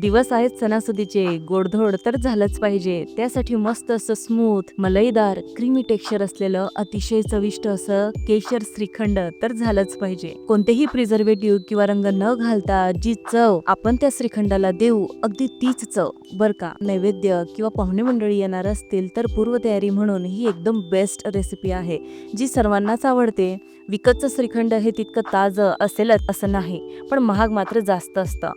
दिवस आहेत सणासुदीचे गोडधोड तर झालंच पाहिजे. त्यासाठी मस्त असं स्मूथ मलईदार क्रीमी टेक्स्चर असलेलं अतिशय चविष्ट असं केशर श्रीखंड तर झालंच पाहिजे. कोणतेही प्रिझर्वेटिव्ह किंवा रंग न घालता जी चव आपण त्या श्रीखंडाला देऊ अगदी तीच चव. बर का नैवेद्य किंवा पाहुणे मंडळी येणार असतील तर पूर्वतयारी म्हणून ही एकदम बेस्ट रेसिपी आहे. जी सर्वांनाच आवडते. विकतचं श्रीखंड हे तितकं ताजं असेलच असं नाही पण महाग मात्र जास्त असतं.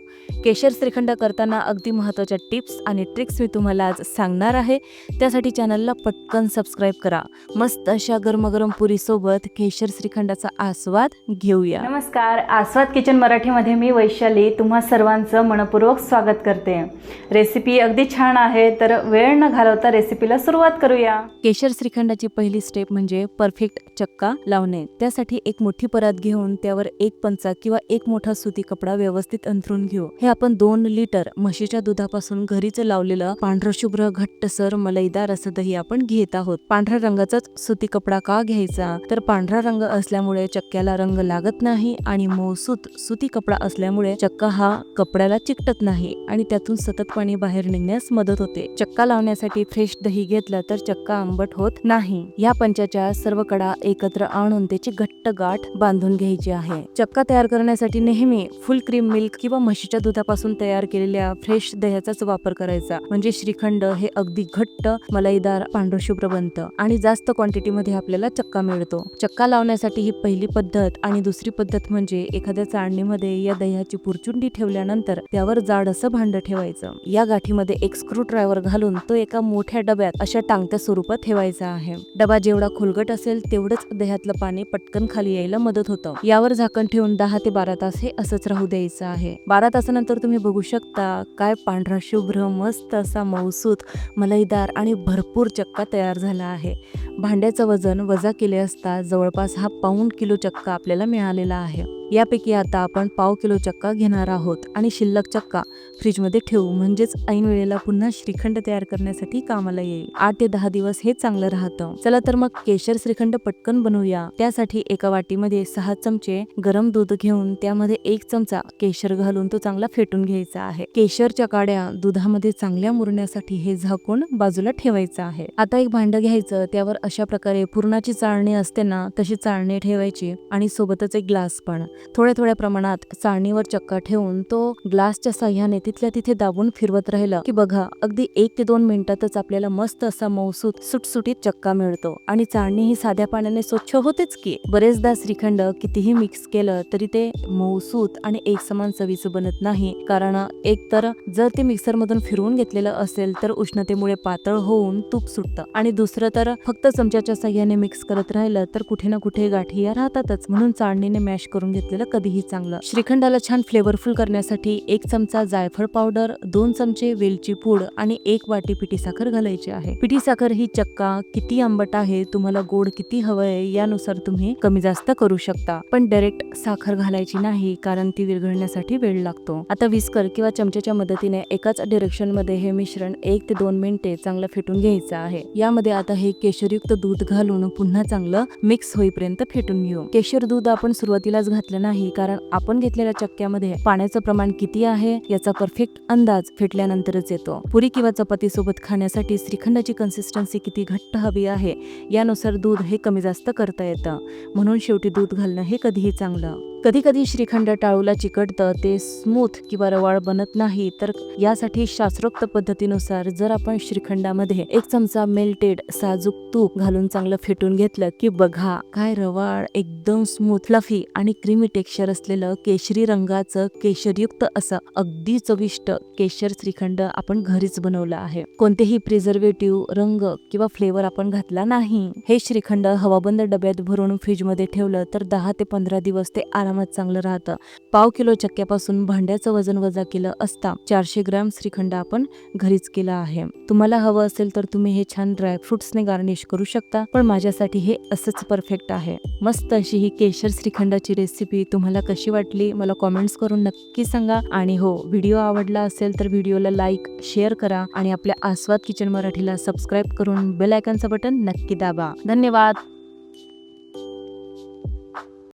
केशर श्रीखंड करताना अगदी महत्त्वाच्या टिप्स आणि ट्रिक्स मी तुम्हाला आज सांगणार आहे. त्यासाठी चॅनलला पटकन सबस्क्राईब करा. मस्त अशा गरमगरम पुरीसोबत केशर श्रीखंडाचा आस्वाद घेऊया. नमस्कार. आस्वाद किचन मराठीमध्ये मी वैशाली तुम्हा सर्वांचं मनपूर्वक स्वागत करते. रेसिपी अगदी छान आहे तर वेळ न घालवता रेसिपीला सुरुवात करूया. केशर श्रीखंडाची पहिली स्टेप म्हणजे परफेक्ट चक्का लावणे. त्यासाठी एक मोठी परात घेऊन त्यावर एक पंचा किंवा एक मोठा सुती कपडा व्यवस्थित अंथरून घेऊ. हे आपण दोन लिटर म्हशीच्या दुधापासून घरीच लावलेलं पांढरं शुभ्र घट्टसर मलईदार असं दही आपण घेत आहोत. पांढऱ्या रंगाचाच सुती कपडा का घ्यायचा? तर पांढरा रंग असल्यामुळे चक्क्याला रंग लागत नाही आणि मौसूत सुती कपडा असल्यामुळे चक्का हा कपड्याला चिकटत नाही आणि त्यातून सतत पाणी बाहेर निघण्यास मदत होते. चक्का लावण्यासाठी फ्रेश दही घेतलं तर चक्का आंबट होत नाही. या पंचाच्या सर्व कडा एकत्र आणून त्याची घट्ट गाठ बांधून घ्यायची आहे. चक्का तयार करण्यासाठी नेहमी फुल क्रीम मिल्क किंवा म्हशीच्या दुधापासून तयार केलेली केलेल्या फ्रेश दह्याचाच वापर करायचा. म्हणजे श्रीखंड हे अगदी घट्ट मलाईदार पांढरशुभ्र बनतं आणि जास्त क्वांटिटीमध्ये आपल्याला चक्का मिळतो. चक्का लावण्यासाठी ही पहिली पद्धत आणि दुसरी पद्धत म्हणजे एखाद्या चाळणीमध्ये या दह्याची पुरचुंडी ठेवल्यानंतर त्यावर जाड असं भांड ठेवायचं. या गाठीमध्ये एक स्क्रू ड्रायव्हर घालून तो एका मोठ्या डब्यात अशा टांगत्या स्वरूपात ठेवायचा आहे. डबा जेवढा खोलगट असेल तेवढंच दह्यातलं पाणी पटकन खाली यायला मदत होतं. यावर झाकण ठेवून दहा ते बारा तास हे असंच राहू द्यायचं आहे. बारा तासानंतर तुम्ही बघू शकता काय पांढरा शुभ्र मस्त असा मौसूत मलईदार आणि भरपूर चक्का तयार झाला आहे. भांड्याचं वजन वजा केले असता जवळपास हा पाऊण किलो चक्का आपल्याला मिळालेला आहे. यापैकी आता आपण पाव किलो चक्का घेणार आहोत आणि शिल्लक चक्का फ्रीजमध्ये ठेवू. म्हणजेच ऐन वेळेला पुन्हा श्रीखंड तयार करण्यासाठी कामाला येईल. आठ ते दहा दिवस हे चांगलं राहतं. चला तर मग केशर श्रीखंड पटकन बनवूया. त्यासाठी एका वाटीमध्ये सहा चमचे गरम दूध घेऊन त्यामध्ये एक चमचा केशर घालून तो चांगला फेटून घ्यायचा आहे. केशरच्या काड्या दुधामध्ये चांगल्या मुरण्यासाठी हे झाकून बाजूला ठेवायचं आहे. आता एक भांड घ्यायचं. त्यावर अशा प्रकारे पूर्णाची चाळणी असते ना तशी चाळणी ठेवायची आणि सोबतच एक ग्लास पण. थोड्या थोड्या प्रमाणात चाळणीवर चक्का ठेवून तो ग्लासच्या साह्याने तिथल्या तिथे दाबून फिरवत राहिलं की बघा अगदी एक ते दोन मिनिटातच आपल्याला मस्त असा मौसूत सुटसुटीत चक्का मिळतो. आणि चाळणी ही साध्या पाण्याने स्वच्छ होतेच की? बरेचदा श्रीखंड कितीही मिक्स केलं तरी ते मौसूत आणि एक समान चवीचं बनत नाही. कारण एक तर जर ते मिक्सर मधून फिरवून घेतलेलं असेल तर उष्णतेमुळे पातळ होऊन तूप सुटतं. आणि दुसरं तर फक्त चमच्याच्या साह्याने मिक्स करत राहिलं तर कुठे ना कुठे गाठी या राहतातच. म्हणून चाळणीने मॅश करून घेत घेतलेलं कधीही चांगलं. श्रीखंडाला छान फ्लेवरफुल करण्यासाठी एक चमचा जायफळ पावडर दोन चमचे वेलची पूड आणि एक वाटी पिठी साखर घालायची आहे. पिठी साखर ही चक्का किती आंबट आहे तुम्हाला गोड किती हवंय यानुसार तुम्ही कमी जास्त करू शकता. पण डायरेक्ट साखर घालायची नाही कारण ती विरघळण्यासाठी वेळ लागतो. आता विस्कर किंवा चमच्याच्या मदतीने एकाच डिरेक्शनमध्ये हे मिश्रण एक ते दोन मिनिटे चांगलं फेटून घ्यायचं आहे. यामध्ये आता हे केशरयुक्त दूध घालून पुन्हा चांगलं मिक्स होईपर्यंत फेटून घेऊ. केशर दूध आपण सुरुवातीलाच घातलं नाही कारण आपण घेतलेल्या चक्क्यामध्ये पाण्याचं प्रमाण किती आहे याचा परफेक्ट अंदाज फेटल्यानंतरच येतो. पुरी किंवा चपाती सोबत खाण्यासाठी श्रीखंडाची कन्सिस्टन्सी किती घट्ट हवी आहे यानुसार दूध हे कमी जास्त करता येतं. म्हणून शेवटी दूध घालणं हे कधीही चांगलं. कधी कधी श्रीखंड टाळूला चिकटतं ते स्मूथ किंवा रवाळ बनत नाही तर यासाठी शास्त्रोक्त पद्धतीनुसार जर आपण श्रीखंडामध्ये एक चमचा मेल्टेड साजूक तूप घालून चांगलं फेटून घेतलं की बघा काय रवाळ एकदम स्मूथ फ्लफी आणि क्रीमी टेक्स्चर असलेलं केशरी रंगाचं केशरयुक्त असं अगदी चविष्ट केशर श्रीखंड आपण घरीच बनवलं आहे. कोणतेही प्रिझर्वेटिव्ह रंग किंवा फ्लेवर आपण घातला नाही. हे श्रीखंड हवाबंद डब्यात भरून फ्रीजमध्ये ठेवलं तर दहा ते पंधरा दिवस ते आराम आरामात चांगलं राहतं. पाव किलो चक्क्यापासून भांड्याचं वजन वजा केलं असता चारशे ग्रॅम श्रीखंड आपण घरीच केला आहे. तुम्हाला हवं असेल तर तुम्ही हे छान ड्रायफ्रुट्सने गार्निश करू शकता पण माझ्यासाठी हे असंच परफेक्ट आहे. मस्त अशी ही केशर श्रीखंडाची रेसिपी तुम्हाला कशी वाटली मला कॉमेंट्स करून नक्की सांगा. आणि हो व्हिडिओ आवडला असेल तर व्हिडिओला लाईक शेअर करा आणि आपल्या आस्वाद किचन मराठीला सबस्क्राईब करून बेल आयकनचं बटन नक्की दाबा. धन्यवाद!